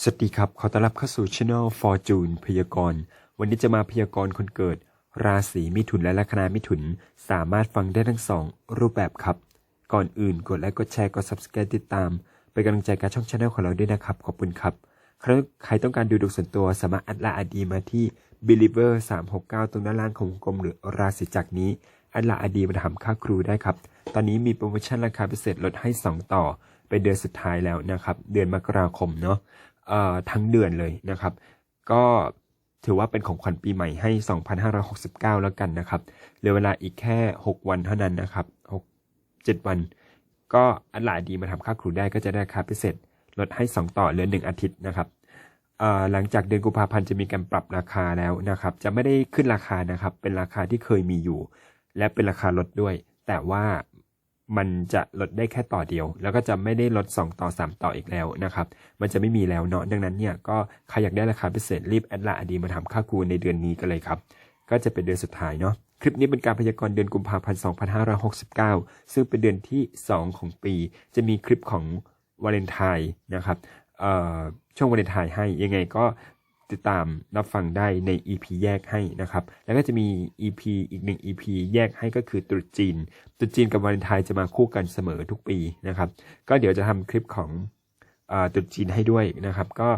สวัสดีครับ ขอต้อนรับเข้าสู่ช anel Fortune พยากรณ์ วันนี้จะมาพยากรณ์คนเกิด ราศีมิถุนและลัคนามิถุน สามารถฟังได้ทั้งสองรูปแบบครับ ก่อนอื่นกดไลค์ กดแชร์ กด subscribe ติดตาม เป็นกำลังใจกับช่องช anel ของเราด้วยนะครับ ขอบคุณครับ ใครต้องการดูดวงส่วนตัวสามารถอัดไลน์อดีมาที่ believer 369 ตรงด้านล่างของวงกลมหรือราศีจักรนี้ อัดไลน์อดีมาทำค่าครูได้ครับ ตอนนี้มีโปรโมชั่นราคาพิเศษลดให้ 2 ต่อไปเดือนสุดท้ายแล้วนะครับ เดือนมกราคมเนาะ ทั้งเดือนเลยนะครับ ก็ถือว่าเป็นของขวัญปีใหม่ให้ 2,569 แล้วกันนะครับเหลือเวลาอีกแค่ 6 วันเท่านั้นนะครับ 6 7 วัน ก็อันหลายดีมาทำค่าครูได้ก็จะได้ราคาพิเศษลดให้ 2 ต่อเหลือ 1 อาทิตย์นะครับหลังจากเดือนกุมภาพันธ์จะมีการปรับราคาแล้วนะครับ จะไม่ได้ขึ้นราคานะครับ เป็นราคาที่เคยมีอยู่ และเป็นราคาลดด้วย แต่ว่า มันจะลดได้แค่ต่อเดียว แล้วก็จะไม่ได้ลด 2 ต่อ 3 ต่ออีกแล้วนะครับ มันจะไม่มีแล้วเนาะดังนั้นเนี่ยก็ใครอยากได้ราคาพิเศษรีบแอดไลน์อดีมาทำค่าครูในเดือนนี้กันเลยครับ ก็จะเป็นเดือนสุดท้ายเนาะคลิปนี้เป็นการพยากรณ์เดือนกุมภาพันธ์ 2569 ซึ่งเป็นเดือนที่ 2 ของปี จะมีคลิปของวาเลนไทน์นะครับช่อช่วงวาเลนไทน์ให้ยังไงก็ ติดตามรับฟังได้ใน EP แยกให้นะครับ แล้วก็จะมี EP อีกหนึ่ง EP แยกให้ก็คือตรุษจีนตรุษจีนกับวาเลนไทน์จะมาคู่กันเสมอทุกปีนะครับ ก็เดี๋ยวจะทำคลิปของอตรุษจีนให้ด้วยนะครับ ก็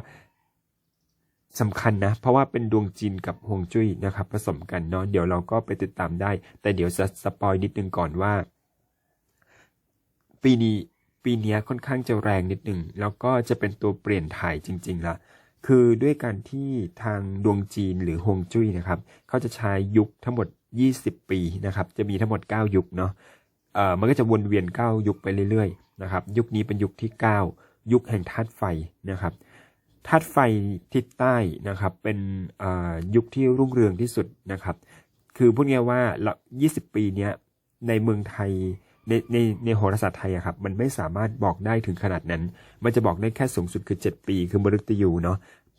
สำคัญนะ เพราะว่าเป็นดวงจีนกับฮวงจุ้ยนะครับผสมกันเนาะเดี๋ยวเราก็ไปติดตามได้ แต่เดี๋ยวจะสปอยนิดนึงก่อนว่า ปีนี้ปีนี้ค่อนข้างจะแรงนิดหนึ่งแล้วก็จะเป็นตัวเปลี่ยนถ่ายจริงๆละ คือด้วยการที่ทางดวงจีนหรือฮวงจุ้ยนะครับเขาจะใช้ยุคทั้งหมด 20 ปีนะครับ จะมีทั้งหมด 9 ยุคเนาะเอ่อมันก็จะวนเวียน 9 ยุคไปเรื่อยๆนะครับ ยุคนี้เป็นยุคที่ 9 ยุคแห่งธาตุไฟนะครับธาตุไฟทิศใต้นะครับ เป็นอ่ายุคที่รุ่งเรืองที่สุดนะครับ คือพูดง่ายว่าเรา20 ปีเนี้ยในเมืองไทย ในในในโหราศาสตร์ไทยอะครับมันไม่สามารถบอกได้ถึงขนาดนั้น มันจะบอกได้แค่สูงสุดคือ 7 ปีคือมฤตยูเนาะ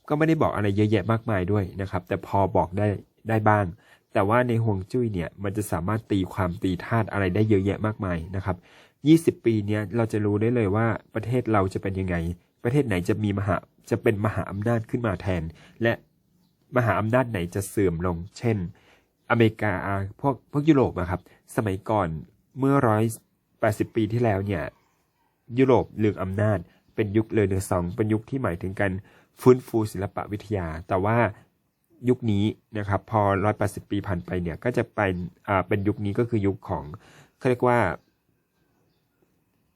ก็ไม่ได้บอกอะไรเยอะแยะมากมายด้วยนะครับ แต่พอบอกได้ได้บ้าง แต่ว่าในห่วงจุ้ยเนี่ยมันจะสามารถตีความตีธาตุอะไรได้เยอะแยะมากมายนะครับ20 ปีเนี้ยเราจะรู้ได้เลยว่าประเทศเราจะเป็นยังไง ประเทศไหนจะมีมหาจะเป็นมหาอำนาจขึ้นมาแทน และมหาอำนาจไหนจะเสื่อมลง เช่น อเมริกาพวกพวกยุโรปอะครับ สมัยก่อน เมื่อร้อยแปดสิบปีที่แล้วเนี่ย ยุโรปเลืองอำนาจ เป็นยุคเลอเนอร์ซองเป็นยุคที่หมายถึงการฟื้นฟูศิลปะวิทยา แต่ว่ายุคนี้นะครับ พอร้อยแปดสิบปีผ่านไปเนี่ยก็จะเป็นอ่าเป็นยุคนี้ก็คือยุคของเขาเรียกว่า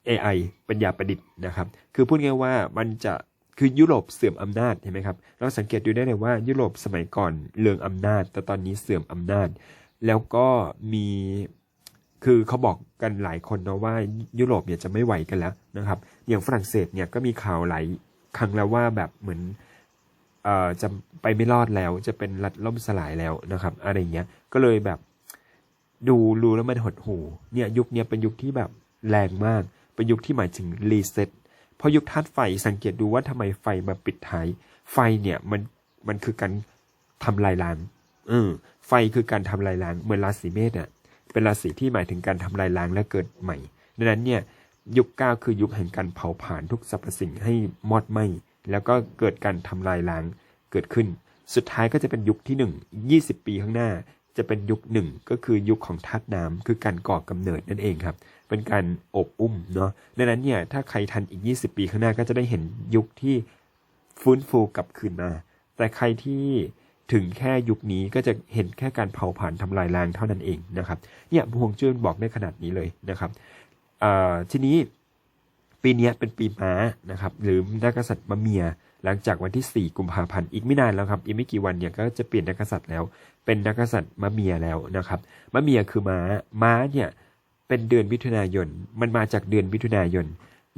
AI ปัญญาประดิษฐ์นะครับ คือพูดง่ายว่ามันจะคือยุโรปเสื่อมอำนาจเห็นไหมครับ เราสังเกตดูได้เลยว่ายุโรปสมัยก่อนเลืองอำนาจ แต่ตอนนี้เสื่อมอำนาจ แล้วก็มี คือเขาบอกกันหลายคนเนาะว่ายุโรปเนี่ยจะไม่ไหวกันแล้วนะครับอย่างฝรั่งเศสเนี่ยก็มีข่าวหลายครั้งแล้วว่าแบบเหมือนเอ่อจะไปไม่รอดแล้วจะเป็นรัฐล่มสลายแล้วนะครับ อะไรเงี้ยก็เลยแบบดูรู้แล้วมันหดหูเนี่ยยุคเนี้ยเป็นยุคที่แบบแรงมากเป็นยุคที่หมายถึงรีเซ็ตพราะยุคธาตุไฟสังเกตดูว่าทำไมไฟมาปิดท้ายไฟเนี่ยมันมันคือการทำลายล้างเออไฟคือการทำลายล้างเหมือนราศีเมษอะ เป็นราศีที่หมายถึงการทำลายล้างและเกิดใหม่ดังนั้นเนี่ยยุคเก้าคือยุคแห่งการเผาผลาญทุกสรรพสิ่งให้มอดไหม้แล้วก็เกิดการทำลายล้างเกิดขึ้น สุดท้ายก็จะเป็นยุคที่หนึ่งยี่สิบปีข้างหน้า จะเป็นยุคหนึ่งก็คือยุคของธาตุน้ำคือการก่อกำเนิดนั่นเองครับ เป็นการอบอุ้มเนาะดังนั้นเนี่ยถ้าใครทันอีก 20 ปีข้างหน้าก็จะได้เห็นยุคที่ฟื้นฟูกลับคืนมา แต่ใครที่ ถึงแค่ยุคนี้ก็จะเห็นแค่การเผาผลาญทำลายล้างเท่านั้นเองนะครับเนี่ยพวงจุ้ยบอกได้ขนาดนี้เลยนะครับทีนี้ปีนี้เป็นปีม้านะครับหรือนักกษัตริย์มะเมีย หลังจากวันที่ 4 กุมภาพันธ์อีกไม่นานแล้วครับอีกไม่กี่วันเนี่ยก็จะเปลี่ยนนักกษัตริย์แล้ว เป็นนักกษัตริย์มะเมียแล้วนะครับมะเมียคือม้าม้าเนี่ยเป็นเดือนมิถุนายน มันมาจากเดือนมิถุนายน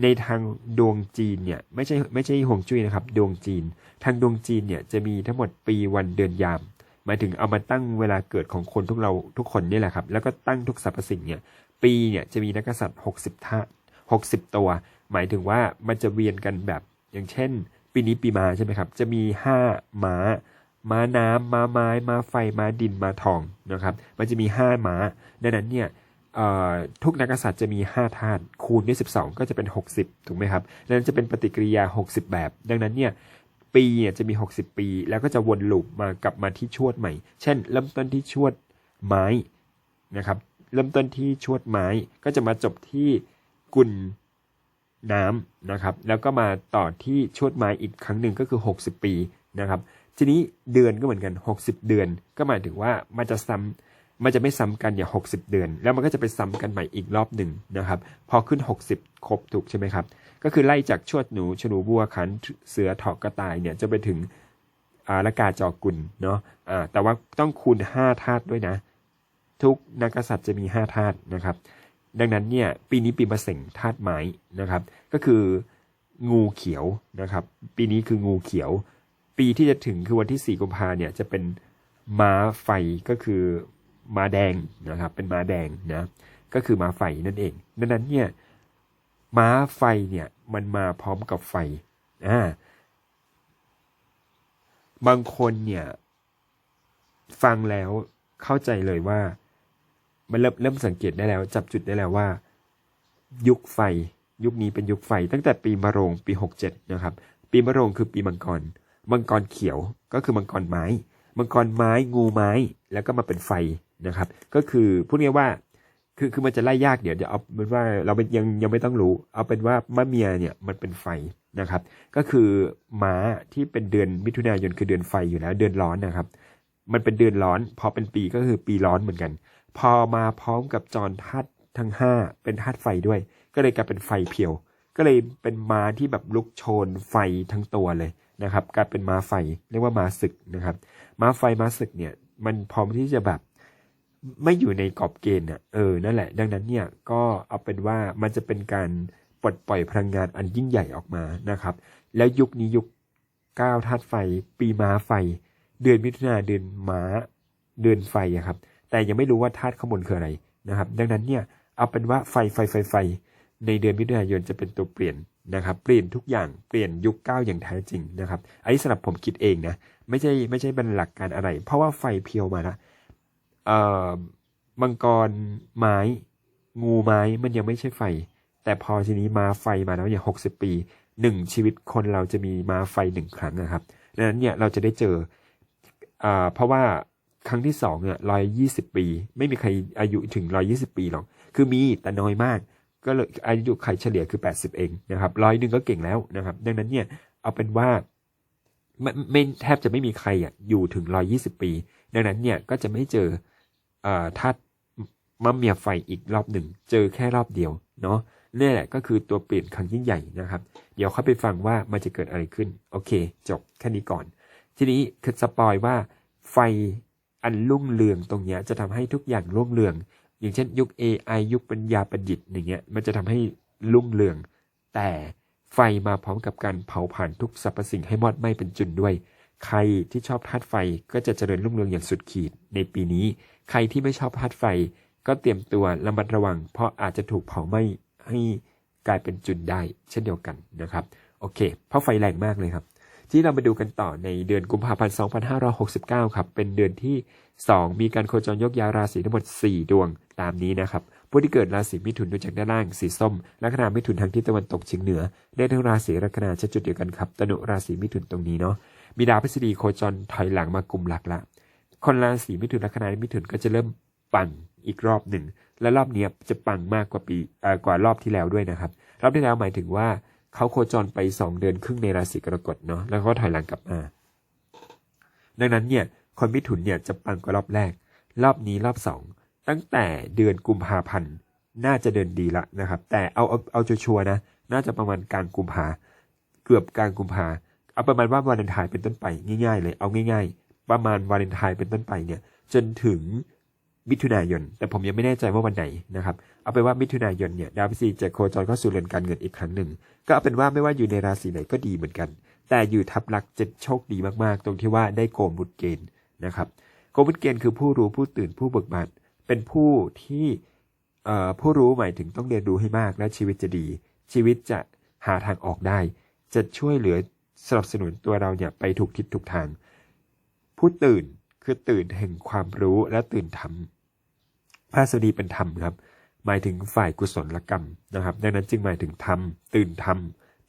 ในทางดวงจีนเนี่ยไม่ใช่ไม่ใช่ฮวงจุ้ยนะครับ ดวงจีน ทางดวงจีนเนี่ยจะมีทั้งหมดปีวันเดือนยามหมายถึงเอามาตั้งเวลาเกิดของคนทุกเราทุกคนนี่แหละครับ แล้วก็ตั้งทุกสรรพสิ่งเนี่ย ปีเนี่ยจะมีนักษัตริย์60ท่า60ตัว หมายถึงว่ามันจะเวียนกันแบบอย่างเช่น ปีนี้ปีมาใช่ไหมครับ จะมี5ม้า ม้าน้ำม้าไม้ ม้าไฟ ม้าดิน ม้าทองนะครับ มันจะมี5ม้า ดังนั้นเนี่ย ทุกนักกษัตริย์จะมี 5 ธาตุคูณด้วย 12 ก็จะเป็น 60 ถูกไหมครับดังนั้นจะเป็นปฏิกิริยา 60 แบบ ดังนั้นเนี่ยปีเนี่ยจะมี 60 ปี แล้วก็จะวนลูปมากลับมาที่ชวดใหม่ เช่น เริ่มต้นที่ชวดไม้นะครับ เริ่มต้นที่ชวดไม้ก็จะมาจบที่กุลน้ำนะครับ แล้วก็มาต่อที่ชวดไม้อีกครั้งหนึ่งก็คือ 60 ปีนะครับ ทีนี้เดือนก็เหมือนกัน 60 เดือน ก็หมายถึงว่ามันจะซ้ำ มันจะไม่ซ้ำกันอย่าง60เดือน แล้วมันก็จะไปซ้ำกันใหม่อีกรอบหนึ่งนะครับ พอขึ้น60ครบถูกใช่ไหมครับ ก็คือไล่จากชวดหนูฉนูบัวขันเสือถอกกระต่ายเนี่ยจะไปถึงอาละกาจอกุลเนาะอ่าแต่ว่าต้องคูณ5ธาตุด้วยนะ ทุกนักษัตริย์จะมี5ธาตุนะครับ ดังนั้นเนี่ยปีนี้ปีมะเส็งธาตุไม้นะครับ ก็คืองูเขียวนะครับ ปีนี้คืองูเขียว ปีที่จะถึงคือวันที่4กุมภาเนี่ยจะเป็นม้าไฟก็คือ มาแดงนะครับ เป็นมาแดงนะก็คือมาไฟนั่นเองดังนั้นเนี่ยม้าไฟเนี่ยมันมาพร้อมกับไฟอ่าบางคนเนี่ยฟังแล้วเข้าใจเลยว่า มันเริ่มเริ่มสังเกตได้แล้ว จับจุดได้แล้วว่า ยุคไฟ ยุคนี้เป็นยุคไฟ ตั้งแต่ปีมะโรงปี67นะครับ ปีมะโรงคือปีมังกรมังกรเขียวก็คือมังกรไม้ มังกรไม้งูไม้ แล้วก็มาเป็นไฟ นะครับ ก็คือพูดง่ายว่าคือคือมันจะไล่ยากเดี๋ยวเดี๋ยวเอาเป็นว่าเราเป็นยังยังไม่ต้องรู้ เอาเป็นว่ามะเมียเนี่ยมันเป็นไฟนะครับ ก็คือม้าที่เป็นเดือนมิถุนายนคือเดือนไฟอยู่แล้ว เดือนร้อนนะครับ มันเป็นเดือนร้อน พอเป็นปีก็คือปีร้อนเหมือนกัน พอมาพร้อมกับจรธาตุทั้ง5เป็นธาตุไฟด้วย ก็เลยกลายเป็นไฟเพียว ก็เลยเป็นม้าที่แบบลุกโชนไฟทั้งตัวเลยนะครับกลายเป็นม้าไฟเรียกว่าม้าศึกนะครับ ม้าไฟม้าศึกเนี่ยมันพร้อมที่จะแบบ ไม่อยู่ในกรอบเกณฑ์อะเออนั่นแหละ ดังนั้นเนี่ยก็เอาเป็นว่ามันจะเป็นการปลดปล่อยพลังงานอันยิ่งใหญ่ออกมานะครับ แล้วยุคนี้ยุคก้าวธาตุไฟ ปีม้าไฟ เดือนมิถุนาเดือนม้า เดือนไฟอะครับ แต่ยังไม่รู้ว่าธาตุข้างบนคืออะไรนะครับ ดังนั้นเนี่ยเอาเป็นว่าไฟไฟไฟไฟ ในเดือนมิถุนายนจะเป็นตัวเปลี่ยนนะครับ เปลี่ยนทุกอย่างเปลี่ยนยุคก้าวอย่างแท้จริงนะครับอันนี้สำหรับผมคิดเองนะไม่ใช่ไม่ใช่เป็นหลักการอะไร เพราะว่าไฟเพียวมาละเอ่อ มังกรไม้ งูไม้มันยังไม่ใช่ไฟ แต่พอทีนี้มาไฟมาแล้วอย่างหกสิบปีหนึ่งชีวิตคนเราจะมีมาไฟหนึ่งครั้งนะครับดังนั้นเนี่ยเราจะได้เจออ่าเพราะว่าครั้งที่สองเนี่ยร้อยยี่สิบปี ไม่มีใครอายุถึงร้อยี่สิบปีหรอก คือมีแต่น้อยมาก ก็เลยอายุไขเฉลี่ยคือ80เองนะครับร้อยหนึ่งก็เก่งแล้วนะครับ ดังนั้นเนี่ยเอาเป็นว่าไม่แทบจะไม่มีใครอะอยู่ถึง120ปี ดังนั้นเนี่ยก็จะไม่เจอ ธาตุมะเมียไฟอีกรอบหนึ่ง เจอแค่รอบเดียวเนาะนี่แหละก็คือตัวเปลี่ยนครั้งยิ่งใหญ่นะครับ เดี๋ยวค่อยไปฟังว่ามันจะเกิดอะไรขึ้น โอเค จบแค่นี้ก่อน ทีนี้คือสปอยว่าไฟอันรุ่งเรืองตรงเนี้ยจะทำให้ทุกอย่างรุ่งเรือง อย่างเช่น ยุค AI ยุคปัญญาประดิษฐ์อย่างเงี้ยมันจะทำให้รุ่งเรือง แต่ไฟมาพร้อมกับการเผาผ่านทุกสรรพสิ่งให้มอดไหม้เป็นจุนด้วย ใครที่ชอบธาตุไฟก็จะเจริญรุ่งเรืองอย่างสุดขีด ในปีนี้ ใครที่ไม่ชอบธาตุไฟ ก็เตรียมตัวระมัดระวัง เพราะอาจจะถูกเผาไหม้ให้กลายเป็นจุนได้ เช่นเดียวกันนะครับ โอเค เพราะไฟแรงมากเลยครับ ที่เรามาดูกันต่อในเดือนกุมภาพันธ์ 2569 ครับ เป็นเดือนที่ 2 มีการโคจรยกย้ายราศีทั้งหมด 4 ดวงตามนี้นะครับผู้ที่เกิดราศีมิถุนดูจากด้านล่างสีส้มลัคนามิถุนทางทิศตะวันตกเฉียงเหนือ ได้ทั้งราศีลัคนาใช้จุดเดียวกันครับตนุราศีมิถุนตรงนี้เนาะ มีดาวพฤษฎีโคจรถอยหลังมากลุ่มหลักละ คนราศีมิถุนลัคนามิถุนก็จะเริ่มปังอีกรอบหนึ่ง และรอบนี้จะปังมากกว่าปีกว่ารอบที่แล้วด้วยนะครับ รอบที่แล้วหมายถึงว่าเขาโคจรไป 2 เดือนครึ่งในราศีกรกฎเนาะแล้วก็ถอยหลังกลับมา ดังนั้นเนี่ยคนมิถุนเนี่ยจะปังกว่ารอบแรก รอบนี้รอบสองตั้งแต่เดือนกุมภาพันธ์น่าจะเดินดีละนะครับ แต่เอาเอาเอาชัวร์นะ น่าจะประมาณกลางกุมภาเกือบกลางกุมภา เอาประมาณว่าวาเลนไทน์เป็นต้นไปง่ายๆ เลยเอาง่าย ๆ ประมาณวาเลนไทน์เป็นต้นไปเนี่ย จนถึงมิถุนายน แต่ผมยังไม่แน่ใจว่าวันไหนนะครับ เอาเป็นว่ามิถุนายนเนี่ยดาวพฤษฎีจะโคจรเข้าสู่เรือนการเงินอีกครั้งหนึ่ง ก็เอาเป็นว่าไม่ว่าอยู่ในราศีไหนก็ดีเหมือนกัน แต่อยู่ทับลักจะโชคดีมากๆ ตรงที่ว่าได้โกมุดเกณฑ์นะครับ โกมุดเกณฑ์คือผู้รู้ผู้ตื่นผู้เบิกบานเป็นผู้ที่เอ่อผู้รู้หมายถึงต้องเรียนรู้ให้มากและชีวิตจะดี ชีวิตจะหาทางออกได้ จะช่วยเหลือ สนับสนุนตัวเราเนี่ยไปถูกทิศถูกทาง ผู้ตื่นคือตื่นแห่งความรู้และตื่นธรรมพระสดีเป็นธรรมครับ หมายถึงฝ่ายกุศลกรรมนะครับ ดังนั้นจึงหมายถึงธรรม ตื่นธรรม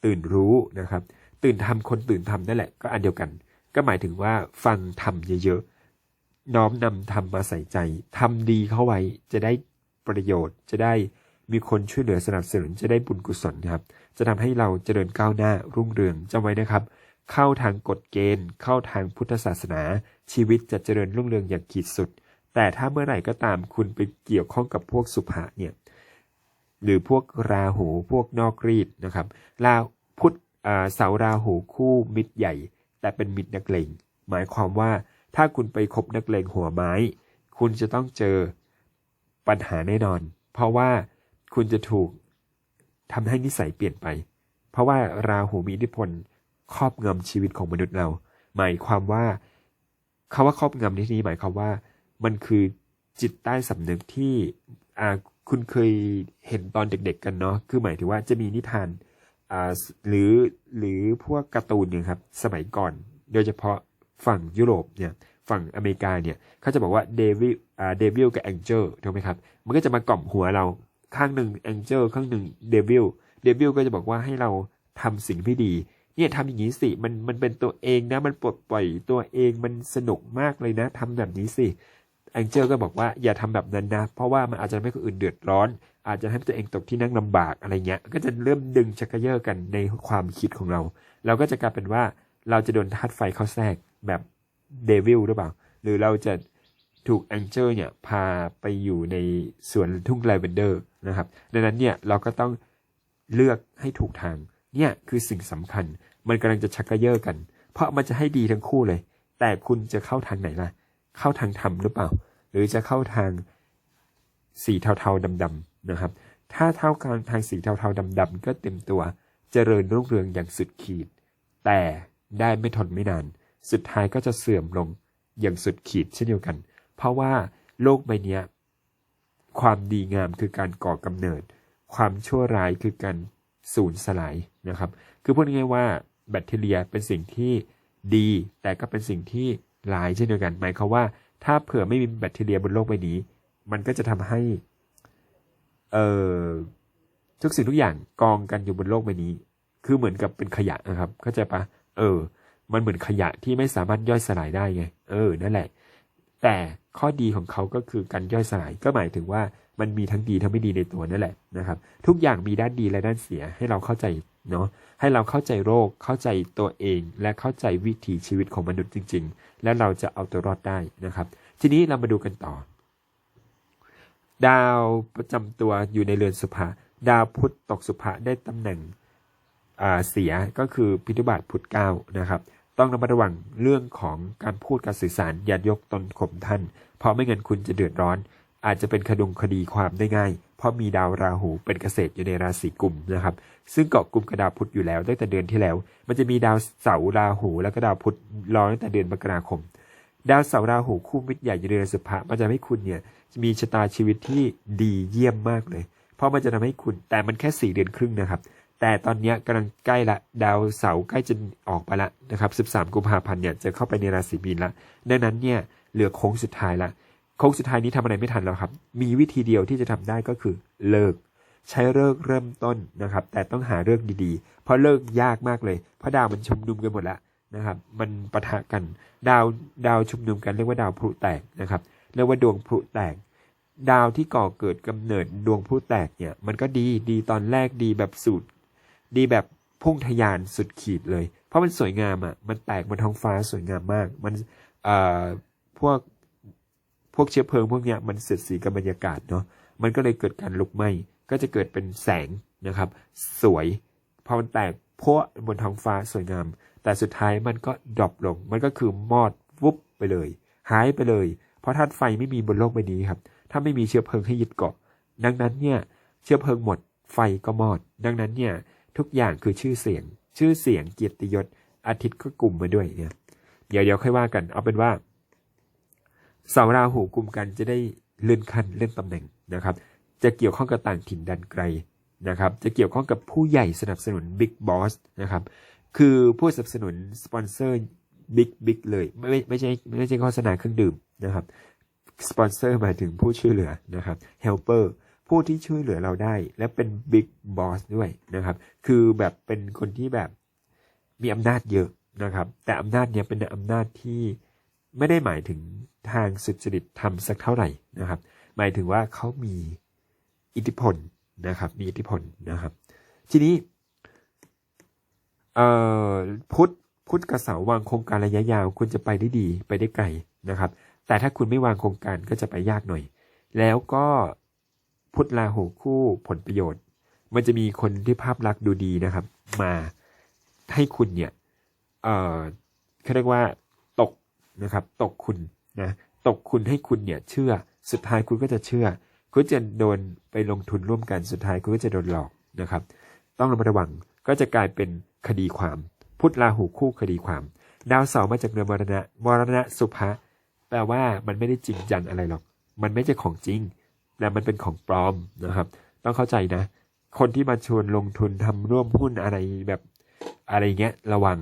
ตื่นรู้นะครับ ตื่นทำคนตื่นทำนั่นแหละก็อันเดียวกัน ก็หมายถึงว่าฟังทำเยอะๆ น้อมนำทำมาใส่ใจทำดีเข้าไว้จะได้ประโยชน์ จะได้มีคนช่วยเหลือสนับสนุนจะได้บุญกุศลครับ จะทำให้เราเจริญก้าวหน้ารุ่งเรืองจำไว้นะครับ เข้าทางกฎเกณฑ์ เข้าทางพุทธศาสนา ชีวิตจะเจริญรุ่งเรืองอย่างขีดสุด แต่ถ้าเมื่อไหร่ก็ตามคุณไปเกี่ยวข้องกับพวกสุภะเนี่ยหรือพวกราหูพวกนอกรีดนะครับราพุทธเสาราหูคู่มิตรใหญ่ แต่เป็นมิตรนักเลงหมายความว่าถ้าคุณไปคบนักเลงหัวไม้ คุณจะต้องเจอปัญหาแน่นอน เพราะว่าคุณจะถูก ทำให้นิสัยเปลี่ยนไป เพราะว่าราหูมีอิทธิพลครอบงำชีวิตของมนุษย์เรา หมายความว่าคาว่าครอบงำในที่นี้หมายความว่า มันคือจิตใต้สำนึกที่อ่าคุณเคยเห็นตอนเด็ก ๆ กันเนาะคือหมายถึงว่าจะมีนิทานอ่าหรือหรือพวกการ์ตูนเนี่ยครับสมัยก่อน โดยเฉพาะฝั่งยุโรปเนี่ยฝั่งอเมริกาเนี่ยเขาจะบอกว่าเดวิลเดวิลกับแองเจิลถูกไหมครับ มันก็จะมากล่อมหัวเรา ข้างหนึ่งแองเจิลข้างหนึ่งเดวิลเดวิลก็จะบอกว่าให้เราทำสิ่งที่ดี เนี่ยทำอย่างนี้สิมันมันเป็นตัวเองนะ มันปลดปล่อยตัวเองมันสนุกมากเลยนะทำแบบนี้สิแองเจิลก็บอกว่าอย่าทำแบบนั้นนะ เพราะว่ามันอาจจะทำให้คนอื่นเดือดร้อน อาจจะให้ตัวเองตกที่นั่งลำบากอะไรเงี้ย ก็จะเริ่มดึงชักกระเยาะกันในความคิดของเรา เราก็จะกลายเป็นว่าเราจะโดนธาตุไฟเข้าแทรกแบบเดวิลหรือเปล่า หรือเราจะ ถูกแองเจิลเนี่ยพาไปอยู่ในสวนทุ่งลาเวนเดอร์นะครับ ดังนั้นเนี่ยเราก็ต้องเลือกให้ถูกทาง เนี่ยคือสิ่งสำคัญ มันกำลังจะชักกระเยาะกัน เพราะมันจะให้ดีทั้งคู่เลย แต่คุณจะเข้าทางไหนล่ะ เข้าทางธรรมหรือเปล่า หรือจะเข้าทางสีเทาๆดำๆนะครับ ถ้าเท่ากันทางสีเทาๆดำๆก็เต็มตัว เจริญรุ่งเรืองอย่างสุดขีด แต่ได้ไม่ทนไม่นาน สุดท้ายก็จะเสื่อมลงอย่างสุดขีดเช่นเดียวกัน เพราะว่าโลกใบนี้ความดีงามคือการก่อกำเนิด ความชั่วร้ายคือการสูญสลายนะครับ คือพูดง่ายๆว่าแบคทีเรียเป็นสิ่งที่ดี แต่ก็เป็นสิ่งที่ร้ายเช่นเดียวกัน หมายความว่าถ้าเผื่อไม่มีแบคทีเรียบนโลกใบนี้ มันก็จะทำให้เอ่อทุกสิ่งทุกอย่างกองกันอยู่บนโลกใบนี้ คือเหมือนกับเป็นขยะนะครับ เข้าใจปะเออ มันเหมือนขยะที่ไม่สามารถย่อยสลายได้ไง เออ นั่นแหละ แต่ ข้อดีของเขาก็คือการย่อยสลายก็หมายถึงว่ามันมีทั้งดีทั้งไม่ดีในตัวนั่นแหละนะครับ ทุกอย่างมีด้านดีและด้านเสียให้เราเข้าใจเนาะให้เราเข้าใจโรคเข้าใจตัวเอง และเข้าใจวิถีชีวิตของมนุษย์จริง ๆ และเราจะเอาตัวรอดได้นะครับ ทีนี้เรามาดูกันต่อ ดาวประจำตัวอยู่ในเรือนสุภะดาวพุธตกสุภะได้ตำแหน่งเสียก็คือพิทุบาทพุธเก้านะครับ ต้องระมัดระวังเรื่องของการพูดการสื่อสารอย่ายกตนข่มท่าน เพราะไม่งั้นคุณจะเดือดร้อน อาจจะเป็นคดุงคดีความได้ง่าย เพราะมีดาวราหูเป็นเกษตรอยู่ในราศีกุมนะครับ ซึ่งเกาะกลุ่มกับดาวพุธอยู่แล้วตั้งแต่เดือนที่แล้ว มันจะมีดาวเสาราหูแล้วก็ดาวพุธรอตั้งแต่เดือนมกราคม ดาวเสาราหูคู่มิตรใหญ่อยู่ในเรือนสุภะมันจะให้คุณเนี่ยมีชะตาชีวิตที่ดีเยี่ยมมากเลย เพราะมันจะทำให้คุณแต่มันแค่สี่เดือนครึ่งนะครับ แต่ตอนนี้กำลังใกล้ละ ดาวเสาร์ใกล้จะออกไปละนะครับ 13 กุมภาพันธ์เนี่ยจะเข้าไปในราศีมีนละดังนั้นเนี่ยเหลือโค้งสุดท้ายละโค้งสุดท้ายนี้ทำอะไรไม่ทันแล้วครับ มีวิธีเดียวที่จะทำได้ก็คือเลิก ใช้เลิกเริ่มต้นนะครับ แต่ต้องหาเลิกดีๆ เพราะเลิกยากมากเลยเพราะดาวมันชุมนุมกันหมดล้วนะครับ มันปะทะกันดาวดาวชุมนุมกันเรียกว่าดาวพลุแตกนะครับเรียกว่าดวงพลุแตกดาวที่ก่อเกิดกำเนิดดวงพลุแตกเนี่ยมันก็ดีดีตอนแรกดีแบบสูตร ดีแบบพุ่งทะยานสุดขีดเลย เพราะมันสวยงามอะ มันแตกบนท้องฟ้าสวยงามมาก มันเอ่อพวกพวกเชื้อเพลิงพวกเนี้ยมันเสียดสีกับบรรยากาศเนาะ มันก็เลยเกิดการลุกไหม้ ก็จะเกิดเป็นแสงนะครับ สวย พอมันแตกพวบนท้องฟ้าสวยงาม แต่สุดท้ายมันก็ดรอปลง มันก็คือมอดวุบไปเลย หายไปเลย เพราะธาตุไฟไม่มีบนโลกใบนี้ครับ ถ้าไม่มีเชื้อเพลิงให้ยึดเกาะ ดังนั้นเนี่ย เชื้อเพลิงหมด ไฟก็มอด ดังนั้นเนี่ย ทุกอย่างคือชื่อเสียง ชื่อเสียงเกียรติยศ อาทิตย์ก็กลุ่มมาด้วยเนี่ย เดี๋ยวเดี๋ยวค่อยว่ากัน เอาเป็นว่าสาราหูกลุ่มกันจะได้เลื่อนขั้นเลื่อนตำแหน่งนะครับ จะเกี่ยวข้องกับต่างถิ่นดันไกลนะครับ จะเกี่ยวข้องกับผู้ใหญ่สนับสนุนบิ๊กบอสนะครับ คือผู้สนับสนุนสปอนเซอร์บิ๊กบิ๊กเลยไม่ไม่ไม่ใช่ไม่ใช่โฆษณาเครื่องดื่มนะครับสปอนเซอร์หมายถึงผู้ช่วยเหลือนะครับเฮลเปอร์ ผู้ที่ช่วยเหลือเราได้ และเป็นบิ๊กบอสด้วยนะครับ คือแบบเป็นคนที่แบบมีอำนาจเยอะนะครับ แต่อำนาจเนี่ยเป็นอำนาจที่ไม่ได้หมายถึงทางสุจริตทำสักเท่าไหร่นะครับ หมายถึงว่าเขามีอิทธิพลนะครับ มีอิทธิพลนะครับ ทีนี้เอ่อพุทธพุทธกับเสาวางโครงการระยะยาวคุณจะไปได้ดีไปได้ไกลนะครับ แต่ถ้าคุณไม่วางโครงการก็จะไปยากหน่อย แล้วก็ พุทธลาหูคู่ผลประโยชน์ มันจะมีคนที่ภาพลักษณ์ดูดีนะครับ มาให้คุณเนี่ย เอ่อเขาเรียกว่าตกนะครับ ตกคุณนะตกคุณให้คุณเนี่ย เชื่อสุดท้ายคุณก็จะเชื่อ คุณจะโดนไปลงทุนร่วมกันสุดท้ายคุณก็จะโดนหลอกนะครับ ต้องระมัดระวังก็จะกลายเป็นคดีความ พุทธลาหูคู่คดีความ ดาวเสาร์มาจากเรือนมรณะมรณะสุภะแปลว่ามันไม่ได้จริงจังอะไรหรอก มันไม่ใช่ของจริง แต่มันเป็นของปลอมนะครับ ต้องเข้าใจนะ คนที่มาชวนลงทุนทำร่วมหุ้นอะไรแบบอะไรเงี้ยระวัง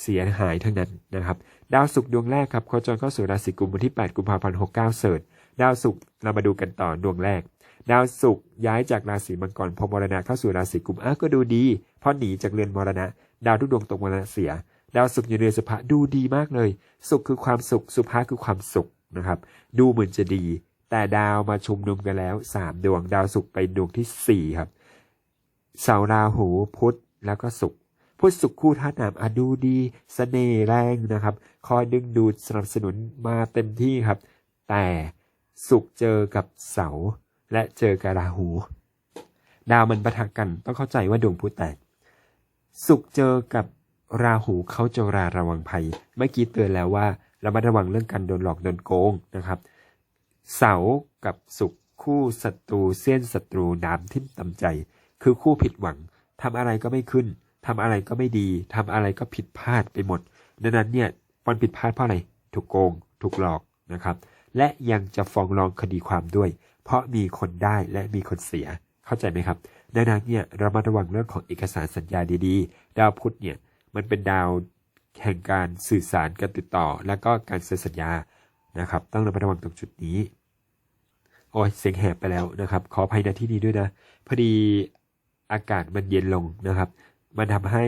เสียหายทั้งนั้นนะครับ ดาวศุกร์ดวงแรกครับโคจรเข้าสู่ราศีกุมวันที่ 8 กุมภาพันธ์69เสิร์ชดาวศุกร์เรามาดูกันต่อดวงแรก ดาวศุกร์ย้ายจากราศีมังกรพอมรณะเข้าสู่ราศีกุมอะก็ดูดีเพราะหนีจากเรือนมรณะ ดาวทุกดวงตกมรณะเสีย ดาวศุกร์อยู่ในเรือนสุภะดูดีมากเลย สุขคือความสุข สุภาคือความสุขนะครับ ดูเหมือนจะดี แต่ดาวมาชุมนุมกันแล้วสามดวงดาวศุกร์ไปดวงที่สี่ครับ เสาราหูพุธแล้วก็ศุกร์พุธศุกร์คู่ธาตุน้ำอดูดีสเสน่ห์แรงนะครับ คอยดึงดูดสนับสนุนมาเต็มที่ครับ แต่ศุกร์เจอกับเสาและเจอกับราหู ดาวมันประทะกันต้องเข้าใจว่าดวงพุธแตกศุกร์เจอกับราหูเขาจะราระวังภัย เมื่อกี้เตือนแล้วว่าระมัดระวังเรื่องการโดนหลอกโดนโกงนะครับ เสากับศุกร์คู่ศัตรูเส้นศัตรูน้ำทิ่มตำใจ คือคู่ผิดหวังทำอะไรก็ไม่ขึ้นทำอะไรก็ไม่ดีทำอะไรก็ผิดพลาดไปหมดดังนั้นเนี่ยมันผิดพลาดเพราะอะไรถูกโกง ถูกหลอกนะครับ และยังจะฟ้องร้องคดีความด้วย เพราะมีคนได้และมีคนเสียเข้าใจไหมครับดังนั้นเนี่ยเรามาระวังเรื่องของเอกสารสัญญาดีๆ ดาวพุธเนี่ยมันเป็นดาวแห่งการสื่อสารการติดต่อ และก็การเซ็นสัญญานะครับ ต้องระมัดระวังตรงจุดนี้ โอ้ยเสียงแหบไปแล้วนะครับ ขออภัยในที่นี้ด้วยนะ พอดีอากาศมันเย็นลงนะครับ มันทำให้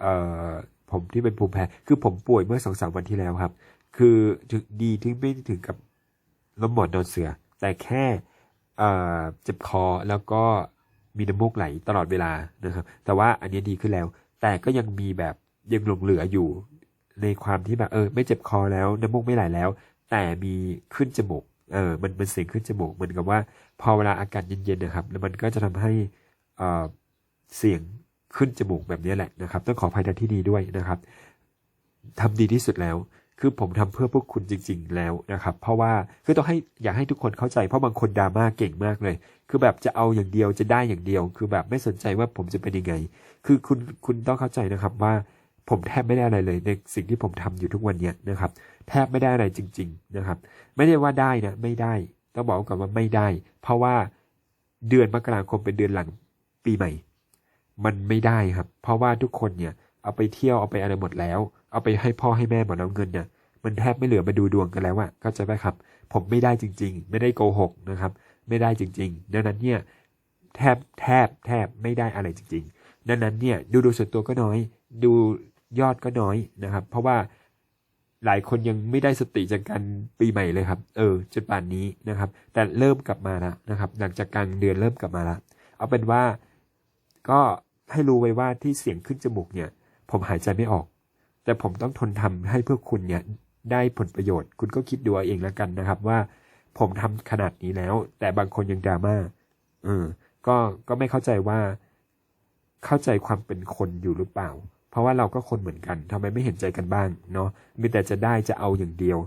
เอ่อผมที่เป็นภูมิแพ้ คือผมป่วยเมื่อสองสามวันที่แล้วครับ คือถึงดีที่ไม่ถึงกับล้มหมอนนอนเสือ แต่แค่เอ่อเจ็บคอแล้วก็มีน้ำมูกไหลตลอดเวลานะครับ แต่ว่าอันนี้ดีขึ้นแล้ว แต่ก็ยังมีแบบยังหลงเหลืออยู่ในความที่แบบเออ ไม่เจ็บคอแล้วน้ำมูกไม่ไหลแล้ว แต่มีขึ้นจมูก เออมันมันเสียงขึ้นจมูกเหมือนกับว่าพอเวลาอากาศเย็นๆนะครับ แล้วมันก็จะทำให้เอ่อเสียงขึ้นจมูกแบบนี้แหละนะครับ ต้องขอภัยในที่นี้ด้วยนะครับทำดีที่สุดแล้ว คือผมทำเพื่อพวกคุณจริง ๆ แล้วนะครับ เพราะว่าคือต้องให้อยากให้ทุกคนเข้าใจเพราะบางคนดราม่าเก่งมากเลย คือแบบจะเอาอย่างเดียวจะได้อย่างเดียว คือแบบไม่สนใจว่าผมจะเป็นยังไง คือคุณคุณต้องเข้าใจนะครับว่าผมแทบไม่ได้อะไรเลยในสิ่งที่ผมทำอยู่ทุกวันเนี้ยนะครับ แทบไม่ได้อะไรจริง ๆ นะครับ ไม่ได้ว่าได้นะไม่ได้ต้องบอกก่อนว่าไม่ได้ เพราะว่าเดือนมกราคมเป็นเดือนหลังปีใหม่ มันไม่ได้ครับ เพราะว่าทุกคนเนี่ย เอาไปเที่ยวเอาไปอะไรหมดแล้ว เอาไปให้พ่อให้แม่หมดแล้วเงินเนี่ยมันแทบไม่เหลือมาดูดวงกันแล้วอะเข้าใจไหมครับ ผมไม่ได้จริง ๆ ไม่ได้โกหกนะครับ ไม่ได้จริงๆดังนั้นเนี่ยแทบแทบแทบไม่ได้อะไรจริง ๆ ดังนั้นเนี่ยดูดูส่วนตัวก็น้อย ดูยอดก็น้อยนะครับ เพราะว่า หลายคนยังไม่ได้สติจากการปีใหม่เลยครับ เออจนป่านนี้นะครับ แต่เริ่มกลับมาแล้วนะครับ หลังจากกลางเดือนเริ่มกลับมาแล้วเอาเป็นว่าก็ให้รู้ไว้ว่าที่เสียงขึ้นจมูกเนี่ย ผมหายใจไม่ออก แต่ผมต้องทนทำให้เพื่อคุณเนี่ยได้ผลประโยชน์ คุณก็คิดดูเอาเองแล้วกันนะครับ ว่าผมทำขนาดนี้แล้ว แต่บางคนยังดราม่าเออก็ก็ไม่เข้าใจว่า เข้าใจความเป็นคนอยู่หรือเปล่า ราะว่าเราก็คนเหมือนกันทำไมไม่เห็นใจกันบ้างเนาะมีแต่จะได้จะเอาอย่างเดียว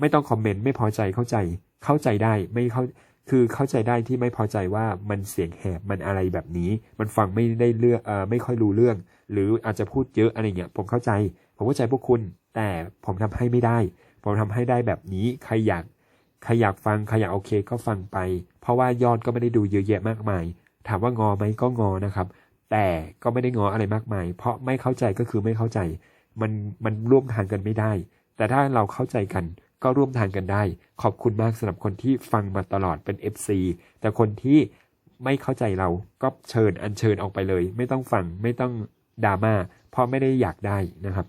ไม่ต้องคอมเมนต์ไม่พอใจเข้าใจเข้าใจได้ไม่เข้าคือเข้าใจได้ที่ไม่พอใจว่ามันเสียงแหบมันอะไรแบบนี้ มันฟังไม่ได้เรื่องเอ่อไม่ค่อยรู้เรื่อง หรืออาจจะพูดเยอะอะไรเงี้ยผมเข้าใจ ผมเข้าใจพวกคุณ แต่ผมทำให้ไม่ได้ ผมทำให้ได้แบบนี้ใครอยากใครอยากฟังใครอยากโอเคก็ฟังไป เพราะว่ายอดก็ไม่ได้ดูเยอะแยะมากมาย ถามว่างอไหมก็งอนะครับ แต่ก็ไม่ได้งออะไรมากมาย เพราะไม่เข้าใจก็คือไม่เข้าใจ มันมันร่วมทางกันไม่ได้ แต่ถ้าเราเข้าใจกันก็ร่วมทางกันได้ ขอบคุณมากสำหรับคนที่ฟังมาตลอดเป็น FC แต่คนที่ไม่เข้าใจเราก็เชิญอัญเชิญออกไปเลย ไม่ต้องฟังไม่ต้องดราม่าเพราะไม่ได้อยากได้นะครับ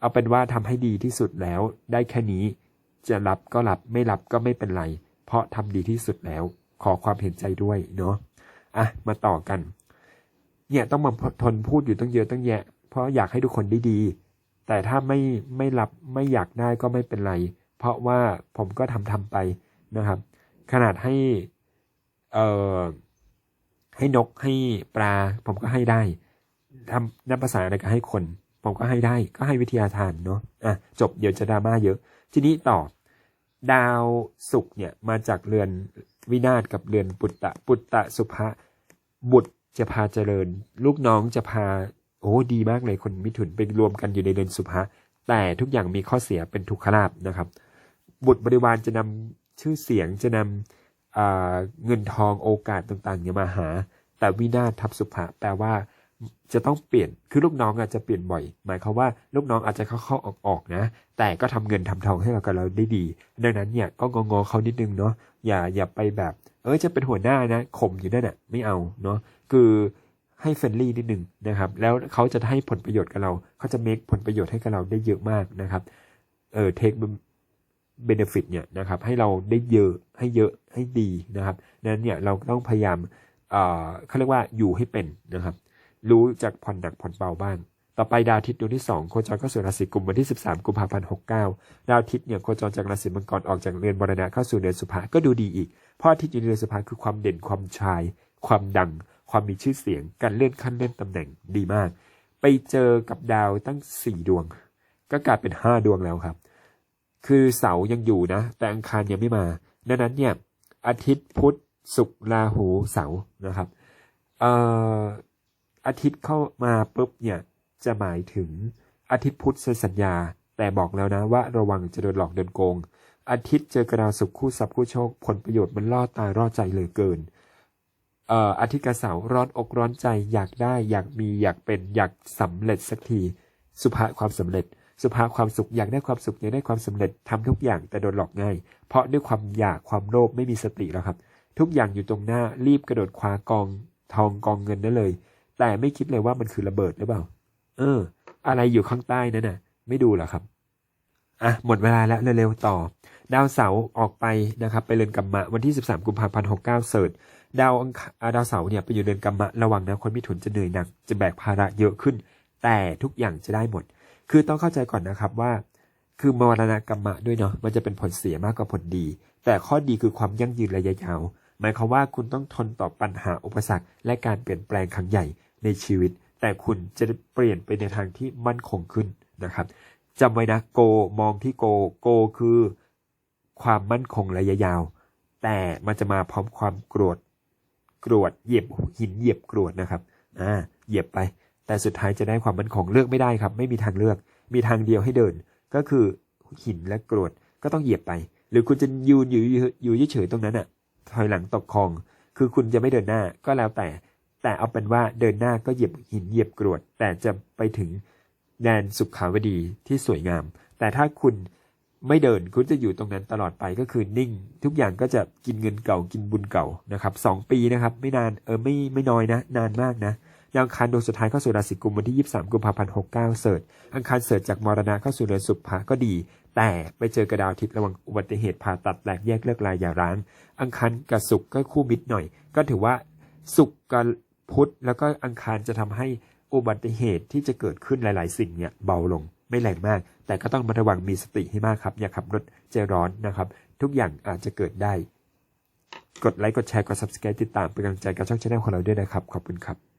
เอาเป็นว่าทำให้ดีที่สุดแล้ว ได้แค่นี้จะรับก็รับไม่รับก็ไม่เป็นไร เพราะทำดีที่สุดแล้ว ขอความเห็นใจด้วยเนาะอะมาต่อกัน เนี่ยต้องมาทนพูดอยู่ตั้งเยอะตั้งแยะ เพราะอยากให้ทุกคนได้ดี แต่ถ้าไม่ไม่รับไม่อยากได้ก็ไม่เป็นไร เพราะว่าผมก็ทำทำไปนะครับ ขนาดให้เอ่อให้นกให้ปลา ผมก็ให้ได้ทำนับภาษาอะไรก็ให้คน ผมก็ให้ได้ก็ให้วิทยาทานเนาะอะจบเดี๋ยวจะดราม่าเยอะ ทีนี้ต่อ ดาวศุกร์เนี่ยมาจากเรือนวินาศกับเรือนปุตตะ ปุตตะสุภะบุตร จะพาเจริญ ลูกน้องจะพา โอ้ดีมากเลยคนมิถุนไปรวมกันอยู่ในเรือนสุภะแต่ทุกอย่างมีข้อเสียเป็นทุกขลาบนะครับ บุตรบริวารจะนำชื่อเสียงจะนำอ่าเงินทองโอกาสต่างๆเนี่ยมาหา แต่วินาทับสุภะแปลว่า จะต้องเปลี่ยน คือลูกน้องอาจจะเปลี่ยนบ่อย หมายความว่าลูกน้องอาจจะเข้าเข้าออกออกๆนะ แต่ก็ทำเงินทำทองให้กับเราได้ดี ดังนั้นเนี่ยก็งองอเขานิดนึงเนาะ อย่าอย่าไปแบบ เออจะเป็นหัวหน้านะข่มอยู่นั่นน่ะไม่เอาเนาะ คือให้เฟรนลี่นิดนึงนะครับ แล้วเขาจะให้ผลประโยชน์กับเรา เขาจะเมคผลประโยชน์ให้กับเราได้เยอะมากนะครับ เออเทคเบนฟิตเนี่ยนะครับ ให้เราได้เยอะ ให้เยอะ ให้ดีนะครับดังนั้นเนี่ยเราต้องพยายาม เอ่อเขาเรียกว่าอยู่ให้เป็นนะครับ รู้จากผ่อนหนักผ่อนเบาบ้าง ต่อไปดาวอาทิตย์ดวงที่2โคจรเข้าสู่ราศีกุมวันที่ 13 กุมภาพันธ์ 69 ดาวอาทิตย์เนี่ยโคจรจากราศีมังกรออกจากเรือนบรณะเข้าสู่เรือนสุภะก็ดูดีอีก เพราะอาทิตย์อยู่ในเรือนสุภะคือความเด่นความชาย ความดัง ความมีชื่อเสียง การเลื่อนขั้นเลื่อนตำแหน่งดีมาก ไปเจอกับดาวตั้ง 4 ดวง ก็กลายเป็น 5 ดวงแล้วครับ คือเสายังอยู่นะ แต่อังคารยังไม่มา ดังนั้นเนี่ยอาทิตย์พุธศุกร์ราหูเสาร์นะครับเอ่อ อาทิตย์เข้ามาปุ๊บเนี่ยจะหมายถึงอาทิตย์พุธเซ็นสัญญา แต่บอกแล้วนะว่าระวังจะโดนหลอกโดนโกง อาทิตย์เจอกระดาวศุกร์คู่ทรัพย์คู่โชค ผลประโยชน์มันล่อตาล่อใจเหลือเกินเอ่ออาทิตย์กับเสาร้อนอกร้อนใจอยากได้อยากมีอยากเป็นอยากสำเร็จสักที สุภาความสำเร็จ สุภาความสุขอยากได้ความสุขอยากได้ความสำเร็จทำทุกอย่างแต่โดนหลอกง่าย เพราะด้วยความอยากความโลภไม่มีสติแล้วครับ ทุกอย่างอยู่ตรงหน้ารีบกระโดดคว้ากองทองกองเงินนั่นเลย แต่ไม่คิดเลยว่ามันคือระเบิดหรือเปล่า เออ อะไรอยู่ข้างใต้นั่นน่ะ ไม่ดูหรอครับ อะ หมดเวลาแล้วเร็วๆต่อ ดาวเสาร์ออกไปนะครับ ไปเรือนกัมมะวันที่ 13 กุมภาพันธ์69เสิร์ชดาวอังคอ่าดาวเสาร์เนี่ยไปอยู่เรือนกัมมะระวังนะคนมิถุนจะเหนื่อยหนัก จะแบกภาระเยอะขึ้น แต่ทุกอย่างจะได้หมด คือต้องเข้าใจก่อนนะครับว่า คือมรณะกัมมะด้วยเนาะมันจะเป็นผลเสียมากกว่าผลดี แต่ข้อดีคือความยั่งยืนระยะยาวหมายความว่าคุณต้องทนต่อปัญหาอุปสรรค และการเปลี่ยนแปลงครั้งใหญ่ ในชีวิต แต่คุณจะเปลี่ยนไปในทางที่มั่นคงขึ้นนะครับจำไว้นะโกมองที่โกโกคือความมั่นคงระยะยาว แต่มันจะมาพร้อมความโกรธกรวดเหยียบหินเหยียบกรวดนะครับอ่าเหยียบไป แต่สุดท้ายจะได้ความมั่นคงเลือกไม่ได้ครับ ไม่มีทางเลือก มีทางเดียวให้เดิน ก็คือหินและกรวดก็ต้องเหยียบไป หรือคุณจะยืนอยู่อยู่เฉยๆตรงนั้นอะถอยหลังตกคลอง คือคุณจะไม่เดินหน้าก็แล้วแต่ แต่เอาเป็นว่าเดินหน้าก็เหยียบหินเหยียบกรวด แต่จะไปถึงแดนสุขาวดีที่สวยงาม แต่ถ้าคุณไม่เดินคุณจะอยู่ตรงนั้นตลอดไปก็คือนิ่ง ทุกอย่างก็จะกินเงินเก่ากินบุญเก่านะครับสองปีนะครับ ไม่นานเออไม่ไม่น้อยนะ นานมากนะดาวอังคารดวงสุดท้ายเข้าสู่ราศีกุมวันที่ 23 กุมภาพันธ์ 69 เสิร์ชอังคารเสิร์ชจากมรณะเข้าสู่เรือนสุภะก็ดี แต่ไปเจอกระดาวทิตย์ระวังอุบัติเหตุผ่าตัดแตกแยกเลิกลายอย่าร้าง อังคารกับศุกก็คู่มิตรหน่อย ก็ถือว่าศุกกับ พุธแล้วก็อังคารจะทำให้อุบัติเหตุที่จะเกิดขึ้นหลาย ๆ สิ่งเนี่ยเบาลงไม่แรงมาก แต่ก็ต้องมาระวังมีสติให้มากครับ อย่าขับรถใจร้อนนะครับ ทุกอย่างอาจจะเกิดได้ กดไลค์กดแชร์กด subscribe ติดตามเป็นกำลังใจกับช่องชาแนลของเราด้วยนะครับ ขอบคุณครับ